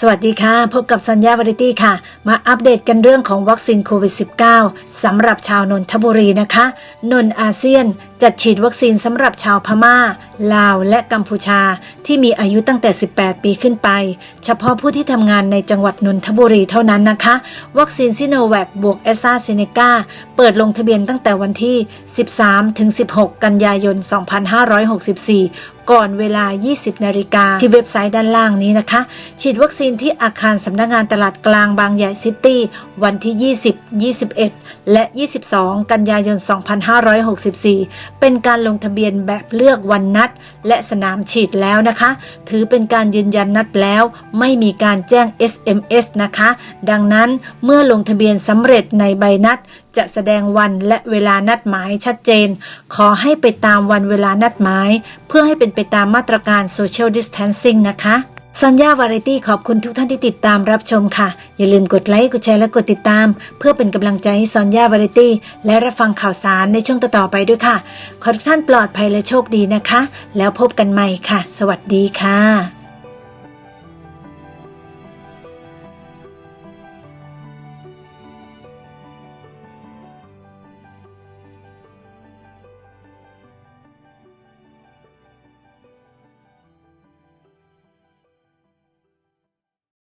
สวัสดีค่ะ พบกับสัญญาวาริตี้ค่ะ มาอัปเดตกันเรื่องของวัคซีนโควิด -19 สำหรับชาวนนทบุรีนะคะ นนอาเซียน จัดฉีดวัคซีนสำหรับชาวพม่า ลาวและกัมพูชาที่มีอายุตั้งแต่ 18 ปีขึ้นไป เฉพาะผู้ที่ทำงานในจังหวัดนนทบุรีเท่านั้นนะคะ วัคซีนซิโนแวคบวกแอสซาเซเนกาเปิดลงทะเบียนตั้งแต่วันที่ 13-16 กันยายน 2564ก่อนเวลา 20 นาฬิกา ที่เว็บไซต์ด้านล่างนี้นะคะ ฉีดวัคซีนที่อาคารสำนักงานตลาดกลางบางใหญ่ซิตี้ วันที่ 20 21 และ 22 กันยายน 2564เป็นการลงทะเบียนแบบเลือกวันนัด และสนามฉีดแล้วนะคะ ถือเป็นการยืนยันนัดแล้ว ไม่มีการแจ้ง SMS นะคะ ดังนั้นเมื่อลงทะเบียนสำเร็จในใบนัด จะแสดงวันและเวลานัดหมายชัดเจน ขอให้ไปตามวันเวลานัดหมาย เพื่อให้เป็นไปตามมาตรการ Social Distancing นะคะ ซอนย่าวาไรตี้ขอบคุณทุกท่านที่ติดตามรับชมค่ะ อย่าลืมกดไลค์กดแชร์และกดติดตาม เพื่อเป็นกำลังใจให้ซอนย่าวาไรตี้และรับฟังข่าวสารในช่วงต่อๆไปด้วยค่ะ ขอทุกท่านปลอดภัยและโชคดีนะคะ แล้วพบกันใหม่ค่ะ สวัสดีค่ะ